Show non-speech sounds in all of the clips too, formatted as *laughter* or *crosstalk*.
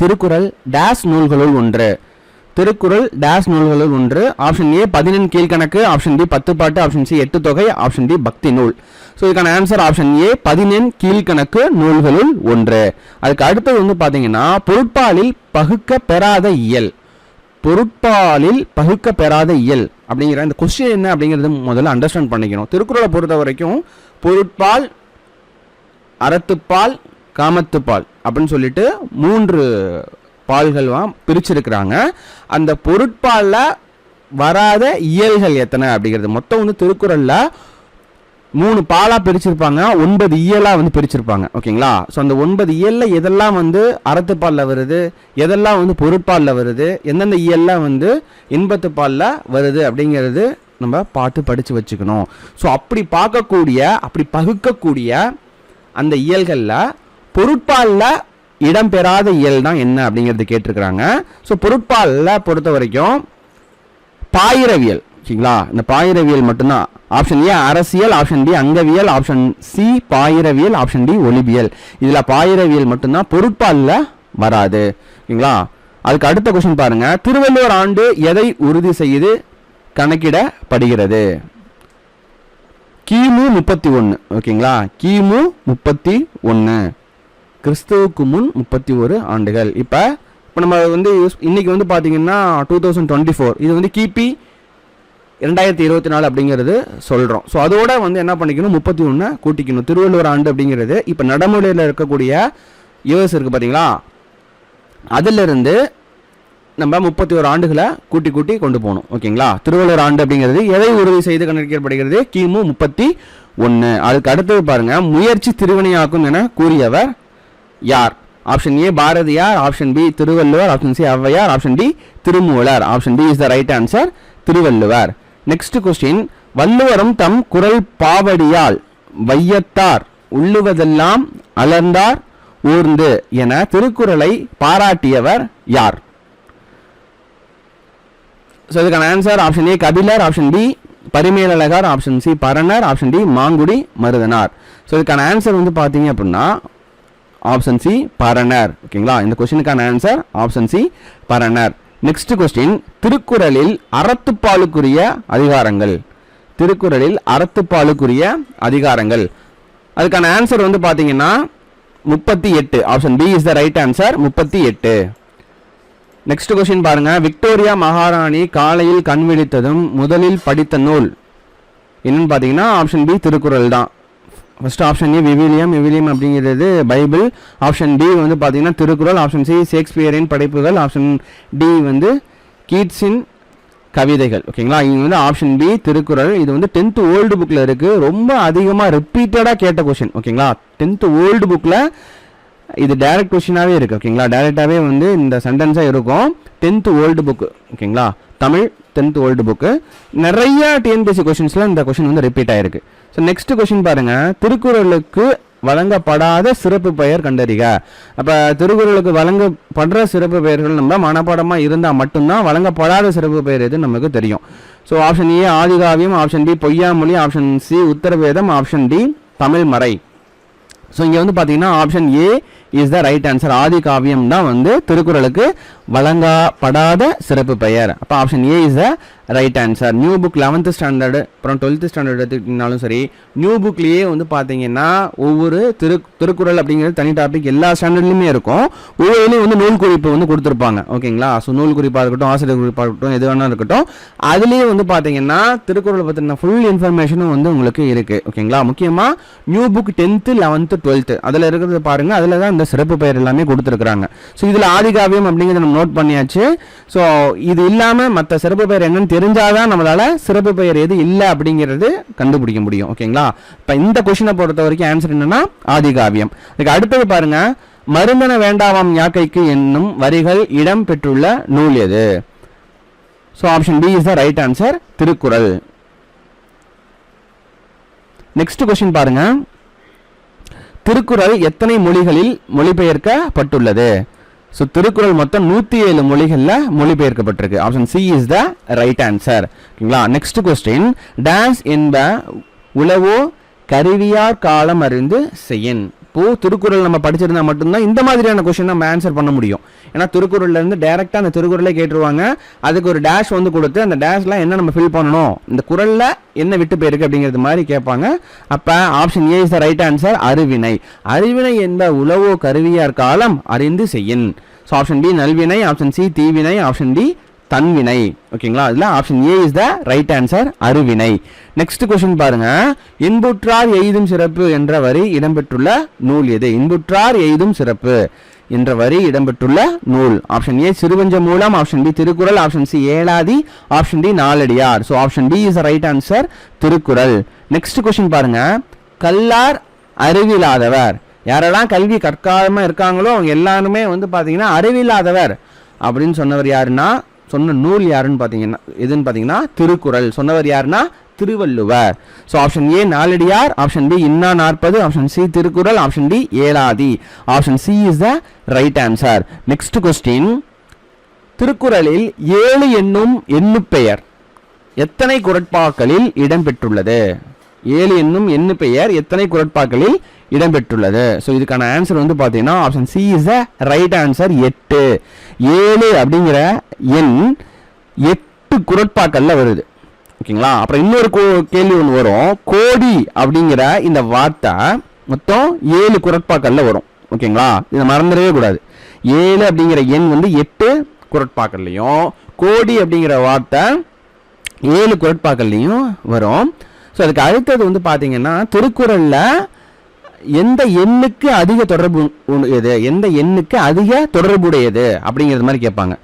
Thirukkural days நூல்களுள் ஒன்று. Thirukkural days நூல்களுள் ஒன்று. Option A Pathinen Kilkanakku. Option D பத்து பாட்டு ஆப்ஷன் சி எட்டு தொகை ஆப்ஷன் டி பக்தி நூல். ஸோ இதுக்கான ஆன்சர் ஆப்ஷன் ஏ பதினெண் கீழ்கணக்கு நூல்களுள் ஒன்று. அதுக்கு அடுத்தது வந்து பார்த்தீங்கன்னா பொருட்பாலில் பகுக்க பெறாத இயல். பொருட்பாலில் பகுக்க பெறாத இயல். அப்படிங்கிற இந்த கொஸ்டின் என்ன அப்படிங்கிறது முதல்ல அண்டர்ஸ்டாண்ட் பண்ணிக்கணும். திருக்குறளை பொறுத்த வரைக்கும் பொருட்பால் அறத்துப்பால் காமத்துப்பால். அப்படின்னு சொல்லிட்டு மூன்று பால்கள்லாம் பிரிச்சிருக்கிறாங்க. அந்த பொருட்பாலில் வராத இயல்கள் எத்தனை அப்படிங்கிறது. மொத்தம் வந்து திருக்குறளில் மூணு பாலாக பிரிச்சிருப்பாங்க. ஒன்பது இயலாக வந்து பிரிச்சிருப்பாங்க. ஓகேங்களா? ஸோ அந்த ஒன்பது இயலில் எதெல்லாம் வந்து அறத்துப்பாலில் வருது? எதெல்லாம் வந்து பொருட்பாலில் வருது? எந்தெந்த இயல்லாம் வந்து இன்பத்துப்பாலில் வருது அப்படிங்கிறது நம்ம பார்த்து படித்து வச்சுக்கணும். ஸோ அப்படி பார்க்கக்கூடிய அப்படி பகுக்கக்கூடிய அந்த இயல்களில் பொருட்பாலில் இடம்பெறாத இயல் தான் என்ன அப்படிங்கிறது கேட்டிருக்கிறாங்க. ஸோ பொருட்பாலில் பொறுத்த வரைக்கும் பாயிரவியல் ஓகேங்களா இந்த பாயிரவியல் மட்டும்தான். ஆப்ஷன் ஏ அரசியல். ஆப்ஷன் பி அங்கவியல். ஆப்ஷன் சி பாயிரவியல். ஆப்ஷன் டி ஒலிபியல் இதில் பாயிரவியல் மட்டும்தான் பொருட்பாலில் வராது ஓகேங்களா அதுக்கு அடுத்த கொஸ்டின் பாருங்க. திருவள்ளுவர் ஆண்டு எதை உறுதி செய்து கணக்கிடப்படுகிறது? கிமு முப்பத்தி ஒன்று ஓகேங்களா? கிமு முப்பத்தி ஒன்று கிறிஸ்துவுக்கு முன் முப்பத்தி ஒரு ஆண்டுகள். இப்போ இப்போ நம்ம வந்து யூஸ் இன்னைக்கு வந்து பார்த்தீங்கன்னா டூ தௌசண்ட் டுவெண்ட்டி ஃபோர் இது வந்து கிபி ரெண்டாயிரத்தி இருபத்தி நாலு அப்படிங்கிறது சொல்கிறோம் ஸோ அதோட வந்து என்ன பண்ணிக்கணும்? முப்பத்தி ஒன்று கூட்டிக்கணும். திருவள்ளுவர் ஆண்டு அப்படிங்கிறது இப்போ நடைமுறையில் இருக்கக்கூடிய யூஎஸ் இருக்குது பார்த்தீங்களா அதிலிருந்து நம்ம முப்பத்தி ஒரு ஆண்டுகளை கூட்டி கூட்டி கொண்டு போகணும். ஓகேங்களா? திருவள்ளுவர் ஆண்டு அப்படிங்கிறது எதை உறுதி செய்து கணக்கிடப்படுகிறது? கிமு முப்பத்தி ஒன்று அதுக்கு அடுத்தது பாருங்க முயற்சி திருவினையாக்கும் என கூறியவர் யார்? Option A Bharathiyar option B Thiruvalluvar. Option C Avvaiyar option D Thirumoolar. Option D is the right answer Thiruvalluvar. Next question வள்ளுவரும் தம் குரல் பாவடியால் வையத்தார் உள்ளுவதெல்லாம் அலர்ந்தார் ஊர்ந்து என திருக்குறளை பாராட்டியவர் யார்? ஸோ இதுக்கான answer option A Kapilar. Option B Parimelazhagar. Option C Paranar. Option D Mangudi Maruthanar. So இதுக்கான answer வந்து பார்த்தீங்க அப்படின்னா ஆப்ஷன் சி பரணர் ஓகேங்களா இந்த கொஸ்டினுக்கான answer option C Paranar next question திருக்குறளில் அறத்துப்பாலுக்குரிய அதிகாரங்கள். திருக்குறளில் அறத்துப்பாலுக்குரிய அதிகாரங்கள். அதுக்கான ஆன்சர் வந்து பார்த்தீங்கன்னா முப்பத்தி எட்டு. Option B is the right answer முப்பத்தி எட்டு. நெக்ஸ்ட் கொஸ்டின் பாருங்க. விக்டோரியா மகாராணி காலையில் கண் விழித்ததும் முதலில் படித்த நூல். என்னன்னு பார்த்தீங்கன்னா ஆப்ஷன் பி திருக்குறள் தான். ஃபர்ஸ்ட் ஆப்ஷன் ஏ விவிலியம் விவிலியம் அப்படிங்கிறது பைபிள். ஆப்ஷன் டி வந்து பார்த்தீங்கன்னா திருக்குறள். ஆப்ஷன் சி ஷேக்ஸ்பியரின் படைப்புகள். ஆப்ஷன் டி வந்து கீட்ஸின் கவிதைகள். ஓகேங்களா இங்கே வந்து ஆப்ஷன் பி திருக்குறள். இது வந்து டென்த்து ஓல்டு புக்கில் இருக்குது ரொம்ப அதிகமாக ரிப்பீட்டடாக கேட்ட கொஷின் ஓகேங்களா டென்த்து ஓல்டு புக்கில் இது டைரக்ட் கொஷினாகவே இருக்குது ஓகேங்களா டைரெக்டாகவே வந்து இந்த சென்டென்ஸாக இருக்கும். டென்த்து ஓல்டு புக்கு ஓகேங்களா தமிழ் டென்த்து ஓல்டு புக்கு நிறைய டிஎன்பிஎஸ்சி கொஷின்ஸில் இந்த கொஷின் வந்து ரிப்பீட் ஆகிருக்கு ஸோ நெக்ஸ்ட் கொஷின் பாருங்கள் திருக்குறளுக்கு வழங்கப்படாத சிறப்பு பெயர் கண்டறிக. அப்போ திருக்குறளுக்கு வழங்கப்படுற சிறப்பு பெயர்கள் நம்ம மனப்பாடமாக இருந்தால் மட்டும்தான் வழங்கப்படாத சிறப்பு பெயர் எது நமக்கு தெரியும். ஸோ ஆப்ஷன் ஏ ஆதிகாவியம் ஆப்ஷன் டி பொய்யாமொழி ஆப்ஷன் சி உத்தரவேதம் ஆப்ஷன் டி தமிழ் மறை ஸோ இங்கே வந்து பார்த்தீங்கன்னா option A is the right answer ஆதி காவியம் தான் வந்து திருக்குறளுக்கு வழங்கப்படாத சிறப்பு பெயர். அப்போ option A is the right answer new book eleventh standard அப்புறம் டுவெல்த்து ஸ்டாண்டர்ட் எடுத்துக்கிட்டாலும் சரி நியூ புக்லேயே வந்து பார்த்தீங்கன்னா ஒவ்வொரு திரு திருக்குறள் அப்படிங்கிறது தனி டாபிக் எல்லா ஸ்டாண்டர்ட்லையுமே இருக்கும். ஒவ்வொருலையும் வந்து நூல் குறிப்பு வந்து கொடுத்துருப்பாங்க. ஓகேங்களா ஸோ நூல் குறிப்பாக இருக்கட்டும் ஆசிரியர் குறிப்பாக இருக்கட்டும் எது வேணாலும் இருக்கட்டும் அதுலேயே வந்து பார்த்தீங்கன்னா திருக்குறளை பற்றின ஃபுல் இன்ஃபர்மேஷனும் வந்து உங்களுக்கு இருக்குது ஓகேங்களா முக்கியமாக new book tenth eleventh twelfth அதில் இருக்கிறது பாருங்கள் அதில் தான் இந்த சிறப்பு பெயர் எல்லாமே கொடுத்துருக்குறாங்க. ஸோ இதில் ஆதிகாவியம் அப்படிங்கிறத நம்ம நோட் பண்ணியாச்சு. ஸோ இது இல்லாமல் மற்ற சிறப்பு பெயர் என்னன்னு தெரிஞ்சாதான் நம்மளால் சிறப்பு பெயர் எது இல்லை அப்படிங்கிறது கண்டுபிடிக்க முடியும். ஓகேங்களா இப்போ இந்த கொஷினை பொறுத்த வரைக்கும் ஆன்சர் என்னன்னா ஆதிகாவியம். இதுக்கு அடுத்தது பாருங்க. மருந்தன வேண்டாவாம் யாக்கைக்கு என்னும் வரிகள் இடம் பெற்றுள்ள நூல் எது? So option B is the right answer Thirukkural. Next question பாருங்க. திருக்குறள் எத்தனை மொழிகளில் மொழிபெயர்க்கப்பட்டுள்ளது? ஸோ திருக்குறள் மொத்தம் நூற்றி ஏழு மொழிகளில் மொழிபெயர்க்கப்பட்டிருக்கு. Option C is the right answer ஓகேங்களா? நெக்ஸ்ட் கொஸ்டின் டான்ஸ் என்ப உளவோ கருவியார் காலம் அறிந்து செய்யன் அப்போது திருக்குறள் நம்ம படிச்சிருந்தா மட்டும்தான் இந்த மாதிரியான கொஷின் நம்ம ஆன்சர் பண்ண முடியும். ஏன்னா திருக்குறள்லேருந்து டேரெக்டாக அந்த திருக்குறளே கேட்டுருவாங்க. அதுக்கு ஒரு டேஷ் வந்து கொடுத்து அந்த டேஷ்லாம் என்ன நம்ம ஃபில் பண்ணணும்? இந்த குரலில் என்ன விட்டு போயிருக்கு அப்படிங்கிறது மாதிரி கேட்பாங்க. அப்போ option A is the right answer அறிவினை. அறிவினை என்ப உளவோ கருவியார் காலம் அறிந்து செய்யின். ஸோ ஆப்ஷன் பி நல்வினை ஆப்ஷன் சி தீவினை ஆப்ஷன் டி தன்வினை. ஓகேங்களா அதில் option A is the right answer அருவினை. Next question பாருங்க. இன்புற்றார் எய்தும் சிறப்பு என்ற வரி இடம்பெற்றுள்ள நூல் எது? இன்புற்றார் எய்தும் சிறப்பு என்ற வரி இடம்பெற்றுள்ள நூல். ஆப்ஷன் ஏ சிறுவஞ்ச மூலம் option B Thirukkural. Option C Elathi. Option D Naladiyar. So option B is right answer Thirukkural. Next question பாருங்க. கல்லார் அறிவில்லாதவர். யாரெல்லாம் கல்வி கற்காம இருக்காங்களோ அவங்க எல்லாருமே வந்து பார்த்தீங்கன்னா அறிவில்லாதவர் அப்படின்னு சொன்னவர் யாருன்னா சொன்ன நூல் யாருன்னு பார்த்தீங்கன்னா எதுன்னு பார்த்தீங்கன்னா திருக்குறள். சொன்னவர் யாருன்னா? Thiruvalluvar. So option A Naladiyar option B Inna Narpathu option C Thirukkural option D Elathi. Option C is the right answer next question திருக்குறளில் ஏழு என்னும் எண்ணுப்பெயர் எத்தனை குரட்பாக்களில் இடம்பெற்றுள்ளது? ஏழு என்னும் எண்ணு பெயர் எத்தனை குரட்பாக்களில் இடம்பெற்றுள்ளது? ஸோ இதுக்கான ஆன்சர் வந்து பார்த்தீங்கன்னா option C is the right answer எட்டு. ஏழு அப்படிங்கிற எண் எட்டு குரட்பாக்கள்ல வருது. ஓகேங்களா? அப்புறம் இன்னொரு கோ- கேள்வி ஒன்று வரும். கோடி அப்படிங்கிற இந்த வார்த்தை மொத்தம் ஏழு குரட்பாக்கள்ல வரும். ஓகேங்களா? இதை மறந்துடவே கூடாது. ஏழு அப்படிங்கிற எண் வந்து எட்டு குரட்பாக்கள்லையும் கோடி அப்படிங்கிற வார்த்தை ஏழு குரட்பாக்கள்லையும் வரும். ஸோ அதுக்கு அடுத்தது வந்து பார்த்தீங்கன்னா திருக்குறளில் எந்த எண்ணுக்கு அதிக தொடர்பு உடையது? எந்த எண்ணுக்கு அதிக தொடர்புடையது அப்படிங்கிறது மாதிரி கேட்பாங்க.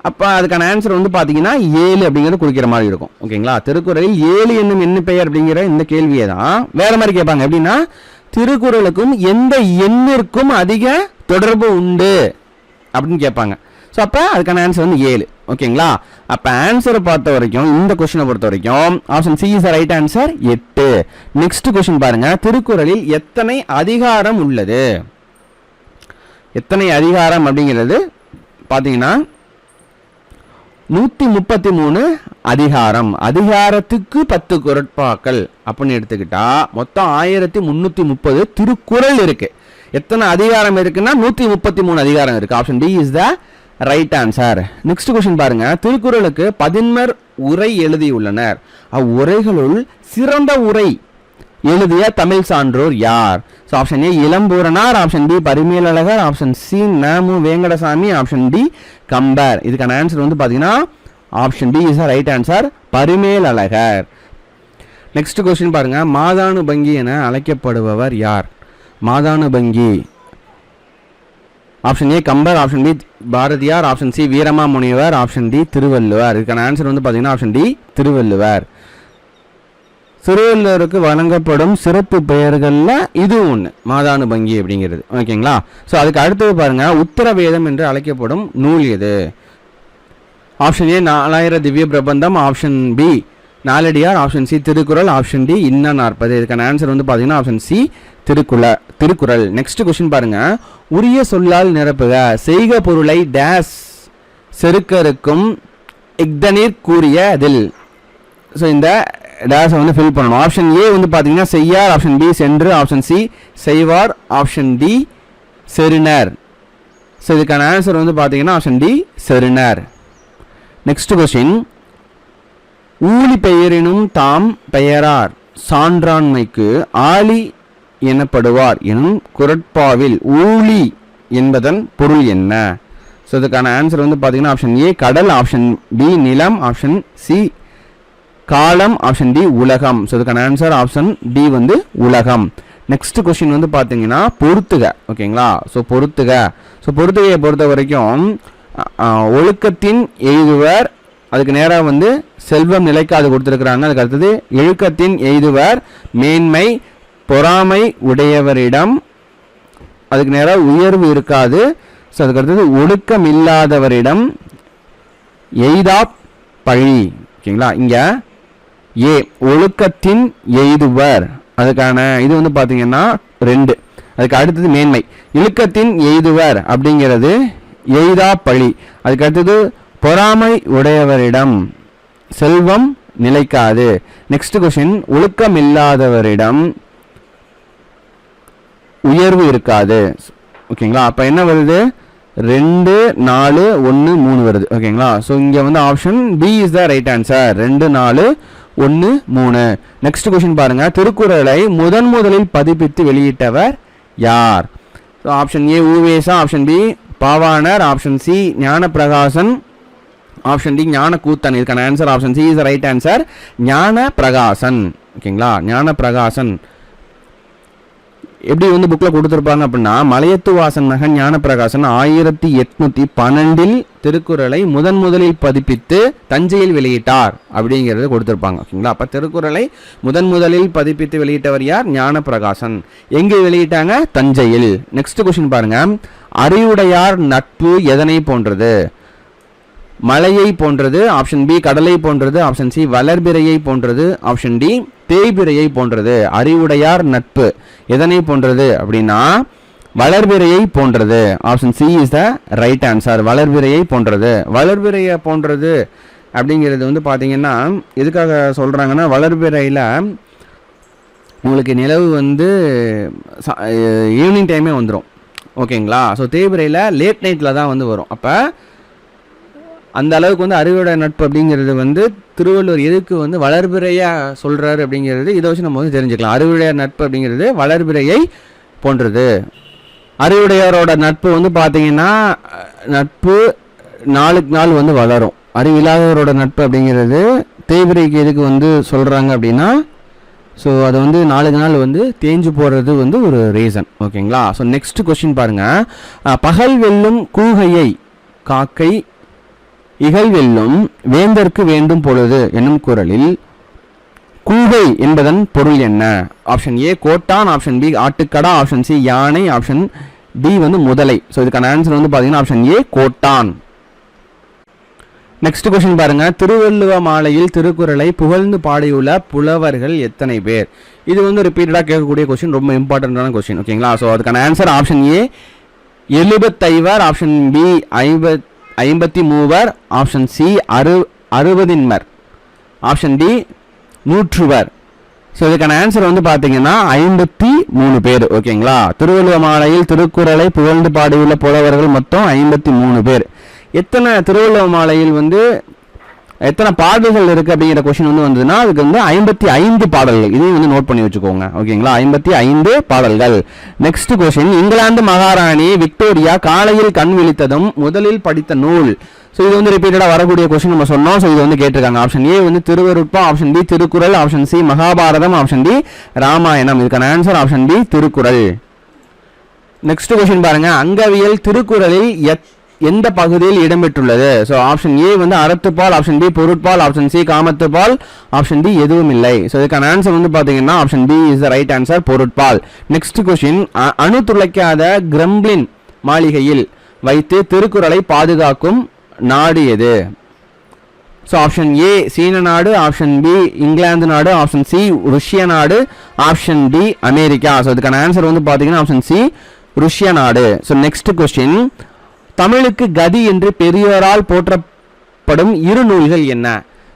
அப்போ அதுக்கான ஆன்சர் வந்து பார்த்தீங்கன்னா ஏழு அப்படிங்கிறது குறிக்கிற மாதிரி இருக்கும். ஓகேங்களா? திருக்குறளில் ஏழு என்னும் எண்ணு பெயர் அப்படிங்கிற இந்த கேள்வியை தான் வேற மாதிரி கேட்பாங்க. எப்படின்னா திருக்குறளுக்கும் எந்த எண்ணிற்கும் அதிக தொடர்பு உண்டு அப்படின்னு கேட்பாங்க. ஸோ அப்போ அதுக்கான ஆன்சர் வந்து ஏழு. ஓகேங்களா? அப்போ ஆன்சரை பார்த்த வரைக்கும் இந்த கொஸ்டினை பொறுத்த வரைக்கும் option C is right answer எட்டு. நெக்ஸ்ட் கொஸ்டின் பாருங்க. திருக்குறளில் எத்தனை அதிகாரம் உள்ளது? எத்தனை அதிகாரம் அப்படிங்கிறது பார்த்தீங்கன்னா நூற்றி முப்பத்தி மூணு அதிகாரம். அதிகாரத்துக்கு பத்து குரட்பாக்கள் அப்படின்னு எடுத்துக்கிட்டா மொத்தம் ஆயிரத்தி முந்நூற்றி முப்பது திருக்குறள் இருக்கு. எத்தனை அதிகாரம் இருக்குன்னா நூற்றி முப்பத்தி மூணு அதிகாரம் இருக்கு. Option D is the right answer next question பாருங்க. திருக்குறளுக்கு பதின்மர் உரை எழுதியுள்ளனர். அவ்வுரைகளுள் சிறந்த உரை எழுதிய தமிழ் சான்றோர் யார்? So option A Ilampooranar option B Parimelazhagar. Option C Namu Venkatasami. Option D Kambar. இதுக்கான ஆன்சர் வந்து பார்த்தீங்கன்னா option D is right answer Parimelazhagar. Next question பாருங்க. மாதானுபங்கி என அழைக்கப்படுபவர் யார்? மாதானுபங்கி. Option A Kambar option B Bharathiyar option C Veerama Munivar option D Thiruvalluvar இதுக்கான answer வந்து பார்த்தீங்கன்னா ஆப்ஷன் டி திருவள்ளுவர் திருவள்ளுவருக்கு வழங்கப்படும் சிறப்பு பெயர்களில் இது ஒன்று மாதானுபங்கி அப்படிங்கிறது. ஓகேங்களா? ஸோ அதுக்கு அடுத்தது பாருங்கள் உத்தரவேதம் என்று அழைக்கப்படும் நூல் எது? Option A Nalayira Divya Prabandham. Option B Naladiyar option C Thirukkural option D Inna Narpathu. இதுக்கான ஆன்சர் வந்து பார்த்தீங்கன்னா ஆப்ஷன் சி திருக்குற திருக்குறள். நெக்ஸ்ட் கொஸ்டின் பாருங்க. உரிய சொல்லால் நிரப்புக. செய்க பொருளை டேஸ் செருக்கருக்கும் இக்தனீர் கூறிய அதில் ஸோ இந்த டேஸை வந்து ஃபில் பண்ணணும். ஆப்ஷன் ஏ வந்து பார்த்தீங்கன்னா செய்யார் ஆப்ஷன் பி சென்று. ஆப்ஷன் சி செய்வார் ஆப்ஷன் டி செருனர் ஸோ இதுக்கான ஆன்சர் வந்து பார்த்தீங்கன்னா ஆப்ஷன் டி செருனர் நெக்ஸ்ட் கொஸ்டின் ஊழி பெயரினும் தாம் பெயரார். சான்றாண்மைக்கு ஆளி எனப்படுவார் எனும் குரட்பாவில் ஊழி என்பதன் பொருள் என்ன? ஸோ இதுக்கான ஆன்சர் வந்து பார்த்தீங்கன்னா ஆப்ஷன் ஏ கடல் ஆப்ஷன் பி நிலம் ஆப்ஷன் சி காலம் ஆப்ஷன் டி உலகம். ஸோ இதுக்கான ஆன்சர் ஆப்ஷன் டி வந்து உலகம். நெக்ஸ்ட் கொஸ்டின் வந்து பார்த்தீங்கன்னா பொறுத்துக ஓகேங்களா? ஸோ பொறுத்துக. ஸோ பொறுத்துகையை பொறுத்த வரைக்கும் ஒழுக்கத்தின் எய்துவர் அதுக்கு நேராக வந்து செல்வம் நிலைக்காது கொடுத்துருக்குறாங்க. அதுக்கு அடுத்தது இழுக்கத்தின் எய்துவர் மேன்மை பொறாமை உடையவரிடம். அதுக்கு நேராக உயர்வு இருக்காது. ஸோ அதுக்கு அடுத்தது ஒழுக்கம் இல்லாதவரிடம் எய்தா பழி. ஓகேங்களா? இங்கே ஏ ஒழுக்கத்தின் எய்துவர். அதுக்கான இது வந்து பார்த்தீங்கன்னா ரெண்டு. அதுக்கு அடுத்தது மேன்மை. இழுக்கத்தின் எய்துவர் அப்படிங்கிறது எய்தா பழி. அதுக்கு அடுத்தது பொறாமை உடையவரிடம் செல்வம் நிலைக்காது. நெக்ஸ்ட் கொஸ்டின் ஒழுக்கம் இல்லாதவரிடம் உயர்வு இருக்காது. ஓகேங்களா? அப்போ என்ன வருது? ரெண்டு நாலு ஒன்று மூணு வருது. ஓகேங்களா? ஸோ இங்கே வந்து option B is the right answer ரெண்டு நாலு ஒன்று மூணு. நெக்ஸ்ட் கொஷின் பாருங்கள் திருக்குறளை முதன் முதலில் பதிப்பித்து வெளியிட்டவர் யார்? ஸோ ஆப்ஷன் ஏ U. Ve. Sa.. Option B Pavanar. Option C Gnanaprakasan. Option D Gnana Koothan. இதுக்கான answer option C is right answer Gnanaprakasan. ஓகேங்களா? ஞான பிரகாசன். எப்படி வந்து புக்கில் கொடுத்துருப்பாங்க அப்படின்னா மலையத்து வாசன் மகன் ஞானப்பிரகாசன் ஆயிரத்தி எட்நூத்தி பன்னெண்டில் திருக்குறளை முதன் முதலில் பதிப்பித்து தஞ்சையில் வெளியிட்டார் அப்படிங்கிறது கொடுத்துருப்பாங்க. ஓகேங்களா? அப்போ திருக்குறளை முதன் முதலில் பதிப்பித்து வெளியிட்டவர் யார்? ஞானப்பிரகாசன் எங்கே வெளியிட்டாங்க? தஞ்சையில். நெக்ஸ்ட் கொஸ்டின் பாருங்க. அறிவுடையார் நட்பு எதனை போன்றது? மலையை போன்றது ஆப்ஷன் பி கடலை போன்றது ஆப்ஷன் சி வளர்பிறையை போன்றது ஆப்ஷன் டி தேய்பிறையை போன்றது அறிவுடையார் நட்பு. எதனை போன்றது அப்படின்னா வளர்பிறையை போன்றது. Option C is the right answer வளர்பிறையை போன்றது. வளர்பிறையை போன்றது அப்படிங்கிறது வந்து பார்த்தீங்கன்னா எதுக்காக சொல்கிறாங்கன்னா வளர்பிறையில் உங்களுக்கு நிலவு வந்து ஈவினிங் டைமே வந்துடும் ஓகேங்களா ஸோ தேய்பிறையில் லேட் நைட்டில் தான் வந்து வரும். அப்போ அந்த அளவுக்கு வந்து அறிவுடைய நட்பு அப்படிங்கிறது வந்து திருவள்ளுவர் எதுக்கு வந்து வளர்பிறையாக சொல்கிறாரு அப்படிங்கிறது இதை வச்சு நம்ம வந்து தெரிஞ்சுக்கலாம். அறிவுடைய நட்பு அப்படிங்கிறது வளர்பிறையை போன்றது. அறிவுடையவரோட நட்பு வந்து பார்த்தீங்கன்னா நட்பு நாளுக்கு நாள் வந்து வளரும். அறிவில்லாதவரோட நட்பு அப்படிங்கிறது தேய்பிரைக்கு எதுக்கு வந்து சொல்கிறாங்க அப்படின்னா ஸோ அது வந்து நாளுக்கு நாள் வந்து தேஞ்சு போகிறது வந்து ஒரு ரீசன் ஓகேங்களா ஸோ நெக்ஸ்ட் கொஸ்டின் பாருங்கள் பகல் வெல்லும் கூகையை காக்கை இகழ்வெல்லும் வேந்தற்கு வேண்டும் பொழுது என்னும் குரலில் கூகை என்பதன் பொருள் என்ன? ஆப்ஷன் ஏ கோட்டான். ஆப்ஷன் பி ஆட்டுக்கடா. ஆப்ஷன் சி யானை. ஆப்ஷன் டி வந்து முதலை. ஸோ இதுக்கான ஆன்சர் வந்து பார்த்தீங்கன்னா ஆப்ஷன் ஏ கோட்டான். நெக்ஸ்ட் கொஸ்டின் பாருங்க. திருவள்ளுவ மாலையில் திருக்குறளை புகழ்ந்து பாடியுள்ள புலவர்கள் எத்தனை பேர்? இது வந்து ரிப்பீட்டடாக கேட்கக்கூடிய கொஸ்டின் ரொம்ப இம்பார்ட்டண்ட்டான கொஸ்டின் ஓகேங்களா ஸோ அதுக்கான ஆன்சர் ஆப்ஷன் ஏ எழுபத்தைவர். ஆப்ஷன் பி ஐம்பத் ஐம்பத்தி மூவர் ஆப்ஷன் சி அறு அறுபதின்மர். ஆப்ஷன் டி நூற்றுவர். ஸோ இதுக்கான ஆன்சர் வந்து பார்த்தீங்கன்னா ஐம்பத்தி மூணு பேர் ஓகேங்களா? திருவள்ளுவ மாலையில் திருக்குறளை புகழ்ந்து பாடியுள்ள புலவர்கள் மொத்தம் ஐம்பத்தி மூணு பேர். எத்தனை திருவள்ளுவ மாலையில் வந்து எத்தனை பாடல்கள் இருக்குது அப்படிங்கிற கொஷின் வந்து வந்ததுன்னா அதுக்கு வந்து ஐம்பத்தி ஐந்து பாடல்கள். இதையும் வந்து நோட் பண்ணி வச்சுக்கோங்க. ஓகேங்களா ஐம்பத்தி ஐந்து பாடல்கள். நெக்ஸ்ட் கொஷின் இங்கிலாந்து மகாராணி விக்டோரியா காலையில் கண் விழித்ததும் முதலில் படித்த நூல். ஸோ இது வந்து ரிப்பீட்டடாக வரக்கூடிய கொஸ்டின் நம்ம சொன்னோம். ஸோ இது வந்து கேட்டிருக்காங்க. ஆப்ஷன் ஏ வந்து Thiruvarutpa option B Thirukkural option C Mahabharata option D Ramayana. இதுக்கான answer option B Thirukkural. Next question பாருங்க. அங்கவியல் திருக்குறளில் எத் எந்த பகுதியில் இடம்பெற்றுள்ளது? ஸோ ஆப்ஷன் ஏ வந்து அறத்துப்பால் ஆப்ஷன் பி பொருட்பால் ஆப்ஷன் சி காமத்துப்பால் ஆப்ஷன் டி எதுவும் இல்லை ஸோ இதுக்கான ஆன்சர் வந்து பார்த்தீங்கன்னா option B is the right answer Porutpal. Next question அணு துளைக்காத கிரம்ப்ளின் மாளிகையில் வைத்து திருக்குறளை பாதுகாக்கும் நாடு எது? ஸோ ஆப்ஷன் ஏ சீன நாடு ஆப்ஷன் பி இங்கிலாந்து நாடு ஆப்ஷன் சி ருஷ்ய நாடு ஆப்ஷன் டி அமெரிக்கா. ஸோ இதுக்கான ஆன்சர் வந்து பார்த்தீங்கன்னா ஆப்ஷன் சி ருஷ்ய நாடு. ஸோ நெக்ஸ்ட் கொஸ்டின் தமிழுக்கு கதி என்று பெரியோரால் போற்றப்படும் இரு நூல்கள் என்ன?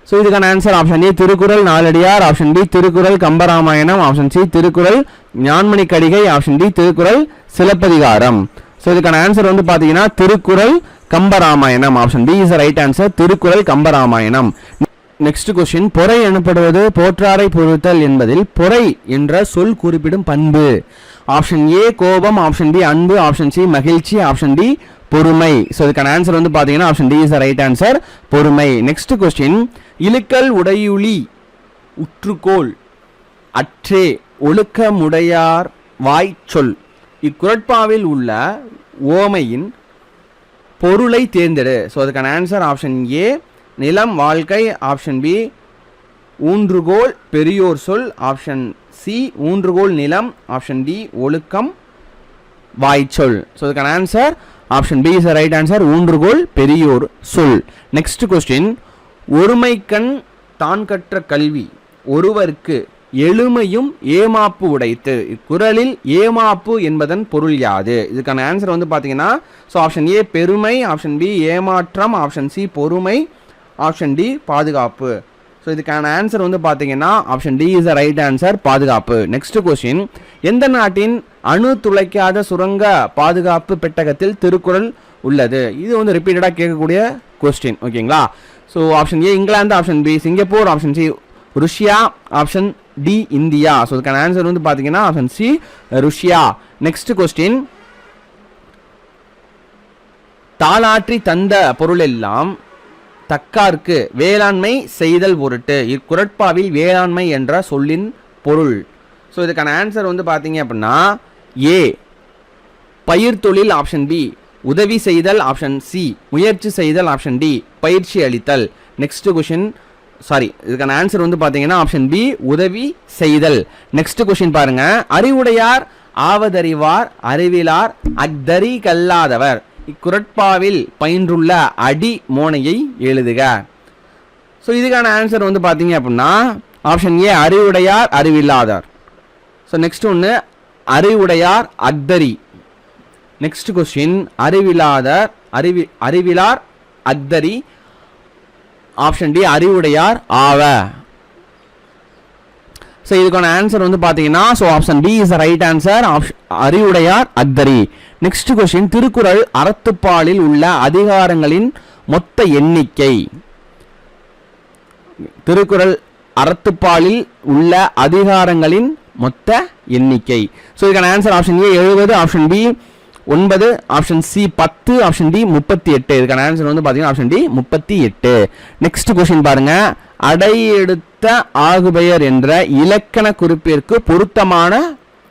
ஸோ இதுக்கான answer option A Thirukkural Naladiyar. Option B Thirukkural Kambaramayanam. Option C Thirukkural Nanmanikkadigai. Option D Thirukkural Silappathikaram. So இதுக்கான ஆன்சர் வந்து பார்த்தீங்கன்னா Thirukkural Kambaramayanam. Option B is right answer Thirukkural Kambaramayanam. Next question பொறை எனப்படுவது போற்றாரை பொறுத்தல் என்பதில் பொறை என்ற சொல் குறிப்பிடும் பண்பு. ஆப்ஷன் ஏ கோபம். ஆப்ஷன் பி அன்பு. ஆப்ஷன் சி மகிழ்ச்சி. ஆப்ஷன் டி பொறுமை. ஸோ இதுக்கான ஆன்சர் வந்து பார்த்தீங்கன்னா option D is the right answer பொறுமை. நெக்ஸ்ட் கொஸ்டின் இழுக்கல் உடையுளி உற்றுக்கோள் அற்றே ஒழுக்கமுடையார் வாய்ச்சொல். இக்குரட்பாவில் உள்ள ஓமையின் பொருளை தேர்ந்தெடு. ஸோ அதுக்கான ஆன்சர் ஆப்ஷன் ஏ நிலம் வாழ்க்கை. ஆப்ஷன் பி ஊன்றுகோல் பெரியோர் சொல். ஆப்ஷன் சி ஊன்றுகோல் நிலம் ஆப்ஷன் டி ஒழுக்கம் வாய்ச்சொல். ஸோ இதுக்கான answer option B is right answer ஊன்றுகோல் பெரியோர் சொல். நெக்ஸ்ட் கொஸ்டின் ஒருமைக்கண் தான் கற்ற கல்வி ஒருவருக்கு எளிமையும் ஏமாப்பு உடைத்து. குரலில் ஏமாப்பு என்பதன் பொருள் யாது? இதுக்கான ஆன்சர் வந்து பார்த்தீங்கன்னா ஸோ ஆப்ஷன் ஏ பெருமை ஆப்ஷன் பி ஏமாற்றம் ஆப்ஷன் சி பொறுமை ஆப்ஷன் டி பாதுகாப்பு. ஸோ இதுக்கான ஆன்சர் வந்து பார்த்தீங்கன்னா option D is the right answer பாதுகாப்பு. நெக்ஸ்ட் கொஸ்டின் எந்த நாட்டின் அணு துளைக்காத சுரங்க பாதுகாப்பு பெட்டகத்தில் திருக்குறள் உள்ளது? இது வந்து ரிப்பீட்டடாக கேட்கக்கூடிய கொஸ்டின் ஓகேங்களா? So option A England option B Singapore option C Russia option D India. So இதுக்கான ஆன்சர் வந்து பார்த்தீங்கன்னா option C Russia. Next question தாளாற்றி தந்த பொருள் எல்லாம் தக்கார்க்கு வேளாண்மை செய்தல் பொருட்டு. இக்குரட்பாவில் வேளாண்மை என்ற சொல்லின் பொருள். ஸோ இதுக்கான ஆன்சர் வந்து பார்த்தீங்க அப்படின்னா ஏ பயிர் தொழில் ஆப்ஷன் பி உதவி செய்தல் ஆப்ஷன் சி முயற்சி செய்தல் ஆப்ஷன் டி பயிற்சி அளித்தல். நெக்ஸ்ட் கொஷின் சாரி இதுக்கான ஆன்சர் வந்து பார்த்தீங்கன்னா ஆப்ஷன் பி உதவி செய்தல். நெக்ஸ்ட் கொஷின் பாருங்க. அறிவுடையார் ஆவதறிவார் அறிவிலார் அக்தரி கல்லாதவர். இக்குரட்பாவில் பயின்றுள்ள அடி மோனையை எழுதுக. ஸோ இதுக்கான ஆன்சர் வந்து பார்த்தீங்க அப்படின்னா ஆப்ஷன் ஏ அறிவுடையார் அறிவில்லாதார். ஸோ நெக்ஸ்ட் ஒன்று அறிவுடையார் அக்தரி நெக்ஸ்ட் கொஸ்டின் அறிவிலாதார் அறிவி அறிவிலார் அத்தரி ஆப்ஷன் டி அறிவுடையார் ஆவ. ஸோ இதுக்கான ஆன்சர் வந்து பார்த்தீங்கன்னா so option B is right answer option அறிவுடையார் அக்தரி நெக்ஸ்ட் கொஸ்டின் திருக்குறள் அறத்துப்பாலில் உள்ள அதிகாரங்களின் மொத்த எண்ணிக்கை. திருக்குறள் அறத்துப்பாலில் உள்ள அதிகாரங்களின் மொத்த எண்ணிக்கை. ஸோ இதுக்கான ஆன்சர் ஆப்ஷன் ஏ எழுபது ஆப்ஷன் பி ஒன்பது ஆப்ஷன் சி பத்து ஆப்ஷன் டி முப்பத்தி எட்டு. இதுக்கான ஆன்சர் வந்து பார்த்தீங்கன்னா ஆப்ஷன் டி முப்பத்தி எட்டு. நெக்ஸ்ட் கொஸ்டின் பாருங்க. அடையெடுத்த ஆகுபெயர் என்ற இலக்கண குறிப்பிற்கு பொருத்தமான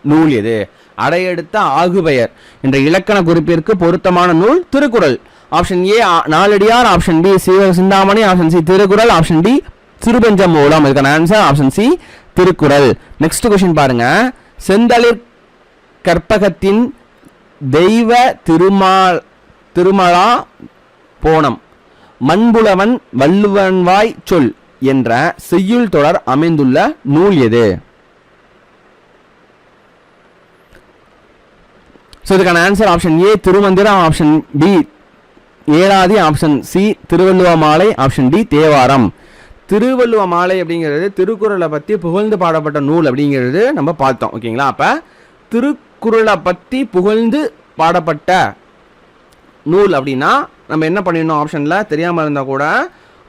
நூல் எது? அடையெடுத்த ஆகுபெயர். என்ற இலக்கண குறிப்பிற்கு பொருத்தமான நூல் Thirukkural. Option A Naladiyar. Option B Shiva Chintamani. Option C Thirukkural. Option D திருபஞ்சம் மூலம். இதுக்கான answer option C Thirukkural. Next question பாருங்க. செந்தளிர் கற்பகத்தின் தெய்வ திருமால் திருமலா போனம். மண்புலவன் வள்ளுவன்வாய் சொல் என்ற செய்யுள் தொடர் அமைந்துள்ள நூல் எது? ஸோ இதுக்கான answer option A Thirumanthiram option B Elathi option C Thiruvalluva Malai option D Thevaram. திருவள்ளுவ மாலை அப்படிங்கிறது திருக்குறளை பற்றி புகழ்ந்து பாடப்பட்ட நூல் அப்படிங்கிறது நம்ம பார்த்தோம் ஓகேங்களா அப்போ திருக்குறளை பற்றி புகழ்ந்து பாடப்பட்ட நூல் அப்படின்னா நம்ம என்ன பண்ணிடணும் ஆப்ஷனில் தெரியாமல் இருந்தால் கூட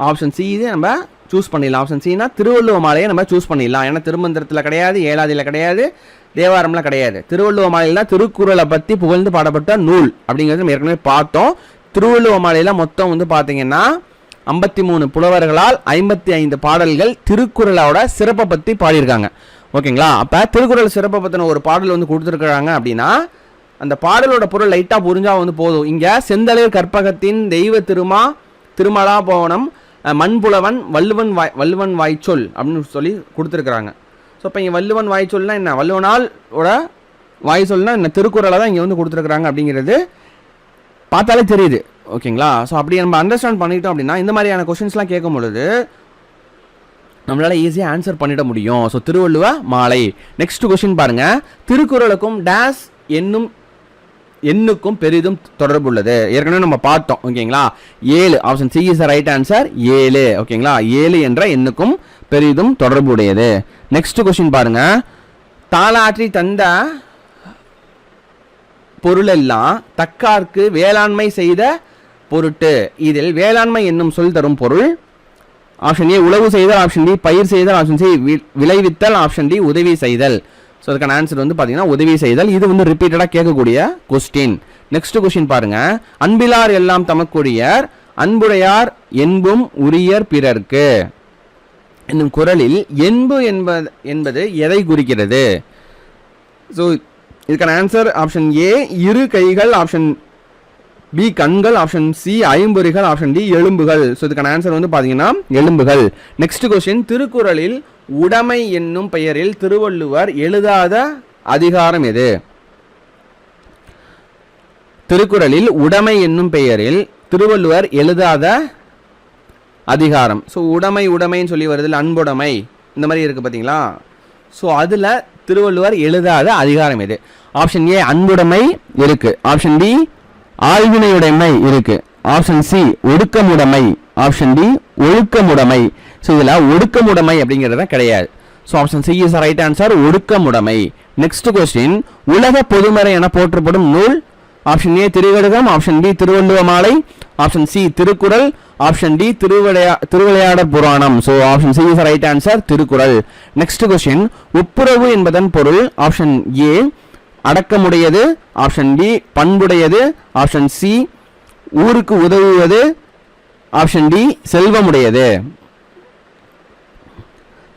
ஆப்ஷன் சி இது நம்ம சூஸ் பண்ணிடலாம். ஆப்ஷன் சினா திருவள்ளுவ மாலையை நம்ம சூஸ் பண்ணிடலாம். ஏன்னா திருமந்திரத்தில் கிடையாது ஏழாதியில் கிடையாது. தேவாரம்லாம் கிடையாது. திருவள்ளுவ மாலையில் தான் திருக்குறளை பற்றி புகழ்ந்து பாடப்பட்ட நூல் அப்படிங்கிறது நம்ம ஏற்கனவே பார்த்தோம். திருவள்ளுவ மாலையில் மொத்தம் வந்து பார்த்தீங்கன்னா ஐம்பத்தி மூணு புலவர்களால் ஐம்பத்தி ஐந்து பாடல்கள் திருக்குறளோட சிறப்பை பற்றி பாடியிருக்காங்க. ஓகேங்களா? அப்போ திருக்குறள் சிறப்பை பற்றின ஒரு பாடல் வந்து கொடுத்துருக்குறாங்க அப்படின்னா அந்த பாடலோட பொருள் லைட்டாக புரிஞ்சா வந்து போதும். இங்கே செந்தளிர் கற்பகத்தின் தெய்வ திருமா திருமலா போவனம் மண்புலவன் வள்ளுவன் வாய் வள்ளுவன் வாய்ச்சொல் அப்படின்னு சொல்லி கொடுத்துருக்குறாங்க. ஸோ இப்போ இங்கே வள்ளுவன் வாய் வாய்ச்சொல்னா என்ன? வள்ளுவனால் ஓட வாய்ச்சொல்னா என்ன? திருக்குறளை தான் இங்கே வந்து கொடுத்துருக்குறாங்க அப்படிங்கிறது பார்த்தாலே தெரியுது. ஓகேங்களா? ஸோ அப்படி நம்ம அண்டர்ஸ்டாண்ட் பண்ணிட்டோம் அப்படின்னா இந்த மாதிரியான கொஷின்ஸ்லாம் கேட்கும் பொழுது நம்மளால் ஈஸியாக ஆன்சர் பண்ணிட முடியும். ஸோ திருவள்ளுவ மாலை. நெக்ஸ்ட் கொஷின் பாருங்கள் திருக்குறளுக்கும் டேஸ் என்னும் எண்ணுக்கும் பெரிதும் தொடர்புள்ளது. ஏற்கனவே நம்ம பார்த்தோம் ஓகேங்களா? ஏழு option C is right answer ஏழு ஓகேங்களா? ஏழு என்ற எண்ணுக்கும் பெரிதும் தொடர்புடையது. நெக்ஸ்ட் கொஸ்டின் பாருங்க. தாளாற்றி தந்த பொருளெல்லாம் தக்கார்க்கு வேளாண்மை செய்த பொருட்டு. இதில் வேளாண்மை என்னும் சொல் தரும் பொருள். ஆப்ஷன் ஏ உழவு செய்தல். ஆப்ஷன் டி பயிர் செய்தல். ஆப்ஷன் சி விளைவித்தல். ஆப்ஷன் டி உதவி செய்தல். ஸோ அதுக்கான ஆன்சர் வந்து பார்த்தீங்கன்னா உதவி செய்தல். இது வந்து ரிப்பீட்டடாக கேட்கக்கூடிய கொஸ்டின் நெக்ஸ்ட் கொஸ்டின் பாருங்க. அன்பிலார் எல்லாம் தமக்குரியர் அன்புடையார் என்பும் உரியர் பிறர்க்கு. என்னும் குரலில் என்பு என்பது என்பது எதை குறிக்கிறது? ஸோ இதுக்கான ஆன்சர் ஆப்ஷன் ஏ இரு கைகள் ஆப்ஷன் பி கண்கள் ஆப்ஷன் சி ஐம்பொறிகள் ஆப்ஷன் டி எலும்புகள். ஸோ இதுக்கான ஆன்சர் வந்து பார்த்தீங்கன்னா எலும்புகள். நெக்ஸ்ட் கொஸ்டின் திருக்குறளில் உடைமை என்னும் பெயரில் திருவள்ளுவர் எழுதாத அதிகாரம் எது? திருக்குறளில் உடைமை என்னும் பெயரில் திருவள்ளுவர் எழுதாத அதிகாரம். ஸோ உடைமை உடைமைன்னு சொல்லி வருதில் அன்புடைமை. இந்த மாதிரி இருக்குது பார்த்தீங்களா ஸோ அதில் திருவள்ளுவர் எழுதாத அதிகாரம் எது? ஆப்ஷன் ஏ அன்புடைமை இருக்குது ஆப்ஷன் டி ஆழ்வினையுடைமை இருக்கு. ஆப்ஷன் சி ஒடுக்கமுடைமை. ஆப்ஷன் டி ஒழுக்கமுடைமை. ஸோ இதில் ஒடுக்கமுடைமை அப்படிங்கிறது கிடையாது. So option C is right answer ஒடுக்கமுடைமை. Next question உலக பொதுமறை என போற்றப்படும் நூல். Option A திருவடுகம். Option B Thiruvalluva Malai option C Thirukkural. Option D திருவிளையா Thiruvilaiyadal Puranam. So option C is right answer Thirukkural. Next question ஒப்புரவு என்பதன் பொருள். ஆப்ஷன் ஏ அடக்கமுடையது option B பண்புடையது ஆப்ஷன் சி ஊருக்கு உதவுவது ஆப்ஷன் டி செல்வமுடையது.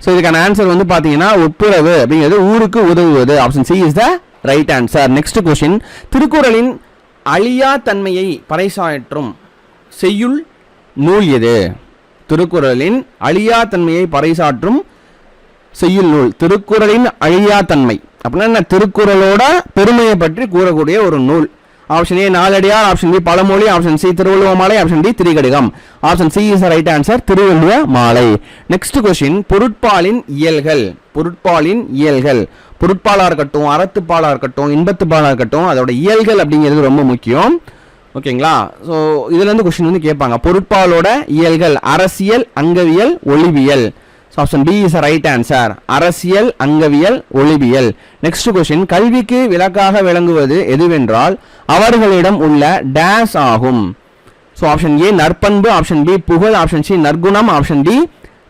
ஸோ இதுக்கான answer வந்து பார்த்தீங்கன்னா ஒப்புரவு அப்படிங்கிறது ஊருக்கு உதவுவது. Option C is the right answer next question திருக்குறளின் அழியா தன்மையை பறைசாற்றும் செய்யுள் நூல் எது? திருக்குறளின் அழியா தன்மையை பறைசாற்றும் செய்யுள் நூல். திருக்குறளின் அழியா தன்மை. அப்படின்னா என்ன? திருக்குறளோட பெருமையை பற்றி கூறக்கூடிய ஒரு நூல். Option A Naladiyar. Option B Pazhamozhi. Option C Thiruvalluva Malai option D Thirikadugam. Option C is right answer Thiruvalluva Malai next question பொருட்பாலின் இயல்கள். பொருட்பாலின் இயல்கள். பொருட்பாலாக இருக்கட்டும் அறத்துப்பாலாக இருக்கட்டும் இன்பத்துப்பாலாக இருக்கட்டும் அதோட இயல்கள் அப்படிங்கிறது ரொம்ப முக்கியம். ஓகேங்களா ஸோ இதுலேருந்து கொஸ்டின் வந்து கேட்பாங்க. பொருட்பாலோட இயல்கள் அரசியல் அங்கவியல் ஒளிவியல். So option B is right answer அரசியல் அங்கவியல் ஒளிவியல். நெக்ஸ்ட் கொஸ்டின் கல்விக்கு விளக்காக விளங்குவது எதுவென்றால் அவர்களிடம் உள்ள டேஸ் ஆகும். ஸோ ஆப்ஷன் ஏ நற்பண்பு. ஆப்ஷன் பி புகழ். ஆப்ஷன் சி நற்குணம். ஆப்ஷன் டி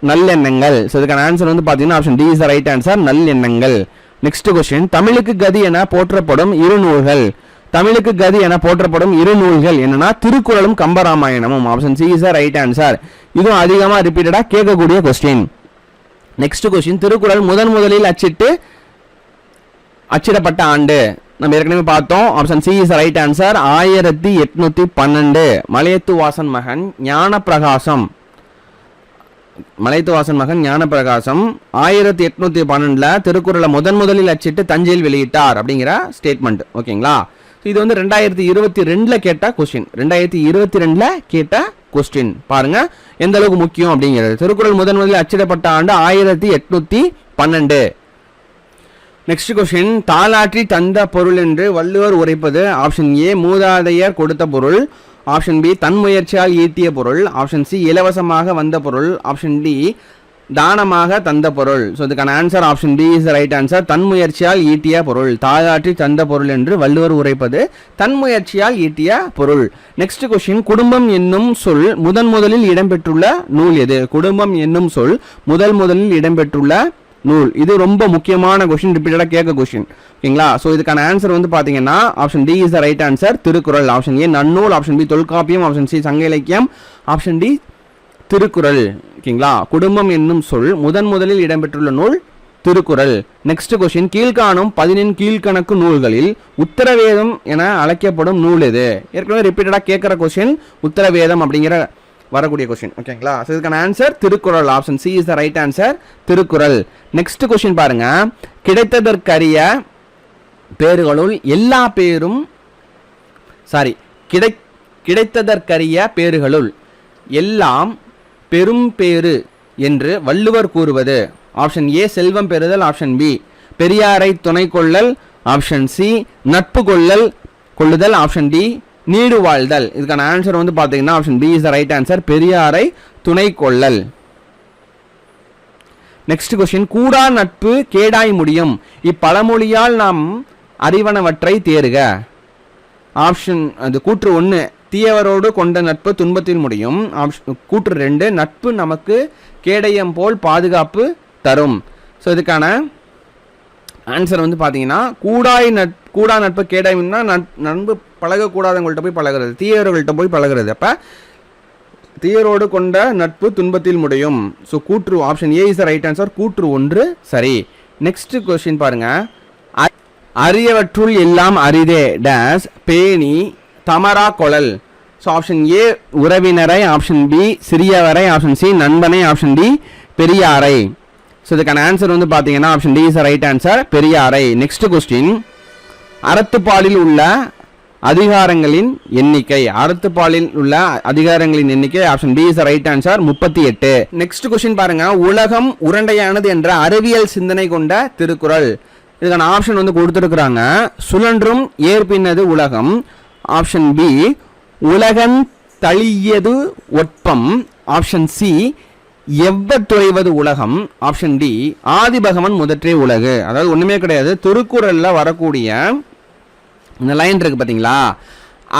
நல்லெண்ணங்கள். ஸோ இதுக்கான ஆன்சர் வந்து பார்த்தீங்கன்னா option D is right answer நல்லெண்ணங்கள். Next question தமிழுக்கு கதி என போற்றப்படும் இரு நூல்கள். தமிழுக்கு கதி என போற்றப்படும் இரு நூல்கள் என்னன்னா திருக்குறளும் கம்பராமாயணமும். Option C is right answer இதுவும் அதிகமாக ரிப்பீட்டடாக கேட்கக்கூடிய கொஸ்டின் நெக்ஸ்ட் கொஸ்டின் திருக்குறள் முதன் முதலில் அச்சிட்டு அச்சிடப்பட்ட ஆண்டு. நம்ம ஏற்கனவே பார்த்தோம். Option C is right answer ஆயிரத்தி எட்நூத்தி பன்னெண்டு. மலையத்து வாசன் மகன் ஞான பிரகாசம் மலையத்து வாசன் மகன் ஞான பிரகாசம் ஆயிரத்தி எட்நூத்தி பன்னெண்டுல திருக்குறளை முதன் முதலில் அச்சிட்டு தஞ்சையில் வெளியிட்டார் அப்படிங்கிற ஸ்டேட்மெண்ட் ஓகேங்களா இது வந்து ரெண்டாயிரத்தி இருபத்தி ரெண்டுல கேட்ட கொஸ்டின் ரெண்டாயிரத்தி இருபத்தி ரெண்டுல கேட்ட கொஸ்டின் பாருங்க. எந்த அளவுக்கு முக்கியம் அப்படிங்கிறது. திருக்குறள் முதன் முதலில் அச்சிடப்பட்ட ஆண்டு ஆயிரத்தி எட்நூத்தி பன்னெண்டு. நெக்ஸ்ட் கொஸ்டின் தாலாற்றி தந்த பொருள் என்று வள்ளுவர் உரைப்பது. ஆப்ஷன் ஏ மூதாதையர் கொடுத்த பொருள். ஆப்ஷன் பி தன் முயற்சியால் ஈட்டிய பொருள். ஆப்ஷன் சி இலவசமாக வந்த பொருள். ஆப்ஷன் டி தானமாக தந்த பொருள். ஸோ இதுக்கான answer option D is right answer தன் முயற்சியால் ஈட்டிய பொருள். தாயாற்றி தந்த பொருள் என்று வள்ளுவர் உரைப்பது தன் முயற்சியால் ஈட்டிய பொருள். நெக்ஸ்ட் கொஸ்டின் குடும்பம் என்னும் சொல் முதன் முதலில் இடம்பெற்றுள்ள நூல் எது? குடும்பம் என்னும் சொல் முதல் முதலில் இடம்பெற்றுள்ள நூல். இது ரொம்ப முக்கியமான கொஸ்டின் ரிப்பீட்டடாக கேட்க கொஸ்டின் ஓகேங்களா? ஸோ இதுக்கான ஆன்சர் வந்து பார்த்தீங்கன்னா option D is the right answer Thirukkural option A Nannool option B Tholkappiyam option C சங்க இலக்கியம் ஆப்ஷன் டி திருக்குறள். ஓகேங்களா? குடும்பம் என்னும் சொல் முதன் முதலில் இடம்பெற்றுள்ள நூல் திருக்குறள். நெக்ஸ்ட் கொஸ்டின் கீழ்காணும் பதினெண் கீழ்கணக்கு நூல்களில் உத்தரவேதம் என அழைக்கப்படும் நூல் எது? ஏற்கனவே ரிப்பீட்டடாக கேட்குற கொஸ்டின் உத்தரவேதம் அப்படிங்கிற வரக்கூடிய கொஸ்டின் ஓகேங்களா? ஸோ இதுக்கான answer Thirukkural. Option C is the right answer Thirukkural. Next question பாருங்க. கிடைத்ததற்கரிய பேர்களுள் எல்லா பேரும் சாரி கிடை கிடைத்ததற்கரிய பேர்களுள் எல்லாம் பெரும் பேறு என்று வள்ளுவர் கூறுவது. ஆப்ஷன் ஏ செல்வம் பெறுதல். ஆப்ஷன் பி பெரியாரை துணை கொள்ளல். ஆப்ஷன் சி நட்பு கொள்ளல் கொள்ளுதல். ஆப்ஷன் டி நீடு வாழ்தல். இதுக்கான ஆன்சர் வந்து பார்த்தீங்கன்னா option B is the right answer பெரியாரை துணை கொள்ளல். நெக்ஸ்ட் கொஸ்டின் கூடா நட்பு கேடாய் முடியும். இப்பழமொழியால் நாம் அறிவனவற்றை தேறுக ஆப்ஷன் அது கூற்று ஒன்று தீயவரோடு கொண்ட நட்பு துன்பத்தில் முடியும். ஆப்ஷன் கூற்று ரெண்டு நட்பு நமக்கு கேடயம் போல் பாதுகாப்பு தரும். ஸோ இதுக்கான ஆன்சர் வந்து பார்த்தீங்கன்னா கூடாய் நட் கூடா நட்பு கேடாயம்னா நண்பு நட்பு பழகக்கூடாதவங்கள்ட்ட போய் பழகுறது தீயவர்கள்ட்ட போய் பழகுறது. அப்போ தீயரோடு கொண்ட நட்பு துன்பத்தில் முடியும். ஸோ கூற்று option A is right answer கூற்று ஒன்று சரி. நெக்ஸ்ட் கொஸ்டின் பாருங்கள் அ- அரியவற்றுள் எல்லாம் அரிதே டேஸ் பேணி தமரா கொழல். ஸோ ஆப்ஷன் ஏ உறவினரை. ஆப்ஷன் பி சிறியவரை. ஆப்ஷன் சி நண்பனை. ஆப்ஷன் டி பெரியாரை. ஸோ இதுக்கான ஆன்சர் வந்து பார்த்தீங்கன்னா option D is right answer பெரியாரை. நெக்ஸ்ட் கொஸ்டின் அறத்துப்பாலில் உள்ள அதிகாரங்களின் எண்ணிக்கை. அறத்துப்பாலில் உள்ள அதிகாரங்களின் எண்ணிக்கை option B is right answer முப்பத்தி எட்டு. நெக்ஸ்ட் கொஸ்டின் பாருங்க. உலகம் உரண்டையானது என்ற அறிவியல் சிந்தனை கொண்ட திருக்குறள். இதுக்கான ஆப்ஷன் வந்து கொடுத்துருக்குறாங்க. சுழன்றும் ஏற்பின்னது உலகம். ஆப்ஷன் பி உலகன் தழியது ஒட்பம். ஆப்ஷன் சி எவ்வத்துறைவது உலகம். ஆப்ஷன் டி ஆதிபகவன் முதற்றே உலகு. அதாவது ஒன்றுமே கிடையாது. திருக்குறளில் வரக்கூடிய இந்த லைன் இருக்குது பார்த்தீங்களா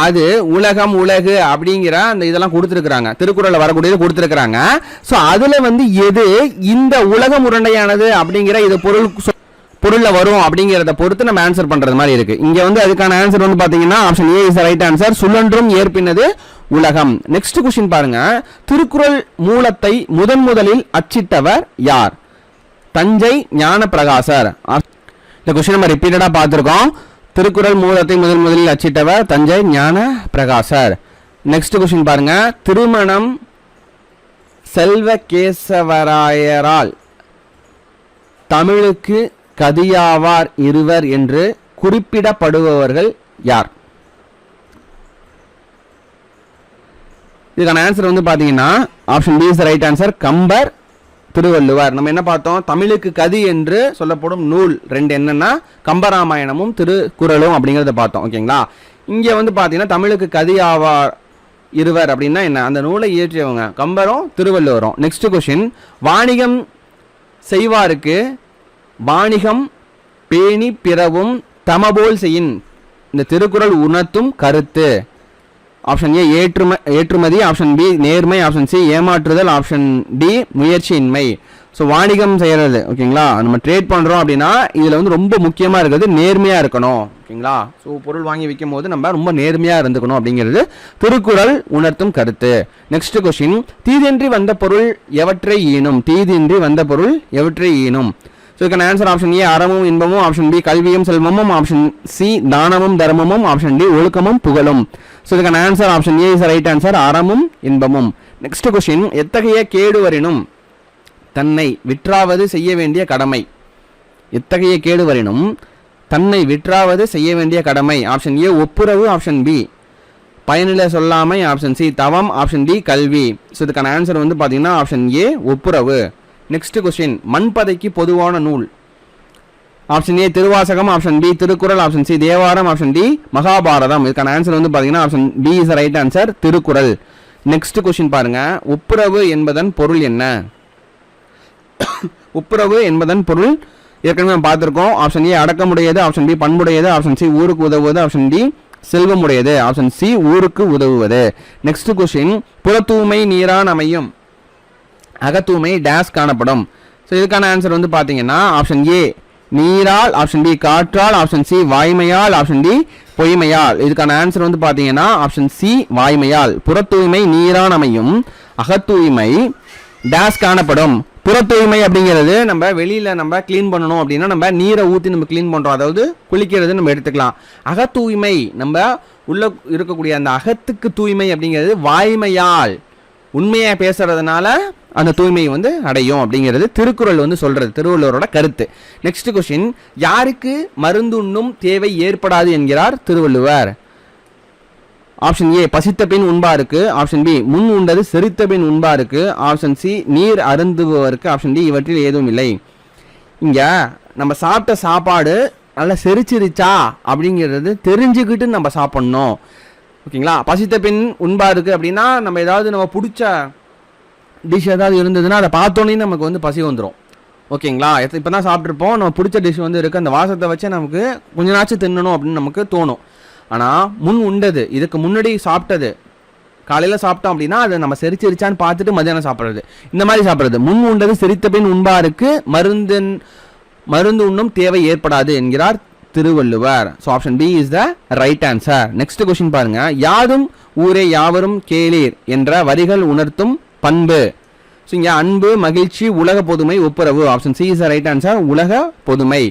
அது உலகம் உலகு அப்படிங்கிற அந்த இதெல்லாம் கொடுத்துருக்குறாங்க. திருக்குறளில் வரக்கூடியது கொடுத்துருக்குறாங்க. ஸோ அதில் வந்து எது இந்த உலகம் உருண்டையானது அப்படிங்கிற இது பொருள் பொருளில் வரும் அப்படிங்கிறத பொறுத்து நம்ம ஆன்சர் பண்ணுறது மாதிரி இருக்குது இங்கே வந்து அதுக்கான ஆன்சர் வந்து பார்த்தீங்கன்னா option A is right answer சுழன்றும் ஏற்பினது உலகம். நெக்ஸ்ட் கொஸ்டின் பாருங்க. திருக்குறள் மூலத்தை முதன் முதலில் அச்சிட்டவர் யார்? தஞ்சை ஞான பிரகாசர் இந்த கொஸ்டின் நம்ம ரிப்பீட்டடாக பார்த்துருக்கோம். திருக்குறள் மூலத்தை முதன் முதலில் அச்சிட்டவர் தஞ்சை ஞான பிரகாசர் நெக்ஸ்ட் கொஸ்டின் பாருங்க. திருமணம் செல்வ கேசவராயரால் தமிழுக்கு கதியாவார் இருவர் என்று குறிப்பிடப்படுபவர்கள் யார்? இதுக்கான ஆன்சர் வந்து பார்த்தீங்கன்னா option B is right answer Kambar Thiruvalluvar. நம்ம என்ன பார்த்தோம்? தமிழுக்கு கதி என்று சொல்லப்படும் நூல் ரெண்டு என்னன்னா கம்பராமாயணமும் திருக்குறளும் அப்படிங்கிறத பார்த்தோம். ஓகேங்களா இங்கே வந்து பார்த்தீங்கன்னா தமிழுக்கு கதி ஆவார் இருவர் அப்படின்னா என்ன? அந்த நூலை இயற்றியவங்க. கம்பரும் திருவள்ளுவரும். நெக்ஸ்ட் கொஷின் வாணிகம் செய்வாருக்கு வாணிகம் பேணி பிறவும் தமபோல் செய்யின். இந்த திருக்குறள் உணர்த்தும் கருத்து. ஆப்ஷன் ஏ ஏற்றும ஏற்றுமதி. ஆப்ஷன் பி நேர்மை. ஆப்ஷன் சி ஏமாற்றுதல். ஆப்ஷன் டி முயற்சியின்மை. ஸோ வாணிகம் செய்கிறது ஓகேங்களா? நம்ம ட்ரேட் பண்ணுறோம் அப்படின்னா இதில் வந்து ரொம்ப முக்கியமாக இருக்கிறது நேர்மையாக இருக்கணும். ஓகேங்களா? ஸோ பொருள் வாங்கி விற்கும் போது நம்ம ரொம்ப நேர்மையாக இருந்துக்கணும் அப்படிங்கிறது திருக்குறள் உணர்த்தும் கருத்து. நெக்ஸ்ட் கொஸ்டின் தீதின்றி வந்த பொருள் எவற்றை ஈனும்? தீதின்றி வந்த பொருள் எவற்றை ஈனும்? இதுக்கான ஆன்சர் ஆப்ஷன் ஏ அறமும் இன்பமும். ஆப்ஷன் பி கல்வியும் செல்வமும். ஆப்ஷன் சி தானமும் தர்மமும். ஆப்ஷன் டி ஒழுக்கமும் புகழும். ஸோ இதுக்கான answer option A is right answer அறமும் இன்பமும். நெக்ஸ்ட் கொஸ்டின் எத்தகைய கேடு வரினும் தன்னை விற்றாவது செய்ய வேண்டிய கடமை? எத்தகைய கேடு வரினும் தன்னை விற்றாவது செய்ய வேண்டிய கடமை? ஆப்ஷன் ஏ ஒப்புரவு. ஆப்ஷன் பி பயனில சொல்லாமை. ஆப்ஷன் சி தவம். ஆப்ஷன் டி கல்வி. ஸோ இதுக்கான ஆன்சர் வந்து பார்த்தீங்கன்னா ஆப்ஷன் ஏ ஒப்புரவு. நெக்ஸ்ட் கொஸ்டின் மண்பதைக்கு பொதுவான நூல். Option A Thiruvasagam. Option B Thirukkural. Option C Thevaram. Option D Mahabharatam. இதுக்கான ஆன்சர் வந்து பார்த்தீங்கன்னா option B is right answer Thirukkural. Next question பாருங்க. ஒப்புரவு என்பதன் பொருள் என்ன? *coughs* ஒப்புரவு என்பதன் பொருள் ஏற்கனவே நம்ம பார்த்துருக்கோம். ஆப்ஷன் ஏ அடக்கமுடையது. ஆப்ஷன் பி பண்புடையது. ஆப்ஷன் சி ஊருக்கு உதவுவது. ஆப்ஷன் டி செல்வமுடையது. ஆப்ஷன் சி ஊருக்கு உதவுவது. நெக்ஸ்ட் கொஸ்டின் தூய்மை நீரான் அமையும். அகத்தூய்மை டேஸ் காணப்படும். ஸோ இதுக்கான ஆன்சர் வந்து பார்த்தீங்கன்னா ஆப்ஷன் ஏ நீரால் ஆப்ஷன் பி காற்றால் ஆப்ஷன் சி வாய்மையால் ஆப்ஷன் டி பொய்மையால். இதுக்கான ஆன்சர் வந்து பார்த்தீங்கன்னா ஆப்ஷன் சி வாய்மையால். புறத்தூய்மை நீரான் அமையும். அகத்தூய்மை டேஸ் காணப்படும். புற தூய்மை அப்படிங்கிறது நம்ம வெளியில் நம்ம க்ளீன் பண்ணணும் அப்படின்னா நம்ம நீரை ஊற்றி நம்ம க்ளீன் பண்ணுறோம் அதாவது குளிக்கிறது நம்ம எடுத்துக்கலாம். அகத்தூய்மை நம்ம உள்ளே இருக்கக்கூடிய அந்த அகத்துக்கு தூய்மை அப்படிங்கிறது வாய்மையால். உண்மையாக பேசுறதுனால அந்த தூய்மை வந்து அடையும் அப்படிங்கிறது திருக்குறள் வந்து சொல்கிறது திருவள்ளுவரோட கருத்து. நெக்ஸ்ட் கொஸ்டின் யாருக்கு மருந்துண்ணும் தேவை ஏற்படாது என்கிறார் திருவள்ளுவர்? ஆப்ஷன் ஏ பசித்த பின் உண்பாருக்கு. ஆப்ஷன் பி முன் உண்டது செரித்த பின் உண்பாருக்கு. ஆப்ஷன் சி நீர் அருந்துபவருக்கு. ஆப்ஷன் டி இவற்றில் ஏதும் இல்லை. இங்கே நம்ம சாப்பிட்ட சாப்பாடு நல்லா செரிச்சிருச்சா அப்படிங்கிறது தெரிஞ்சுக்கிட்டு நம்ம சாப்பிட்ணும். ஓகேங்களா? பசித்த பின் உண்பாருக்கு அப்படின்னா நம்ம ஏதாவது நம்ம பிடிச்ச டிஷ் ஏதாவது இருந்ததுன்னா அதை பார்த்தோன்னே நமக்கு வந்து பசி வந்துடும் ஓகேங்களா? இப்போ தான் சாப்பிட்ருப்போம் நம்ம பிடிச்ச டிஷ் வந்து இருக்குது அந்த வாசத்தை வச்சு நமக்கு கொஞ்ச நாச்சும் தின்னணும் அப்படின்னு நமக்கு தோணும். ஆனால் முன் உண்டது. இதுக்கு முன்னாடி சாப்பிட்டது. காலையில் சாப்பிட்டோம் அப்படின்னா அதை நம்ம செரிச்சிருச்சான்னு பார்த்துட்டு மதியானம் சாப்பிட்றது. இந்த மாதிரி சாப்பிட்றது. முன் உண்டது செரித்த பின் உண்பாருக்கு மருந்தின் மருந்து உண்ணும் தேவை ஏற்படாது என்கிறார் Thiruvalluvar. So option B is the right answer next question பாருங்க. யாதும் ஊரே யாவரும் கேளீர் என்ற வரிகள் உணர்த்தும் பண்பு. ஸோ இங்கே அன்பு மகிழ்ச்சி உலக பொதுமை ஒப்புரவு option C is right answer உலக பொதுமை.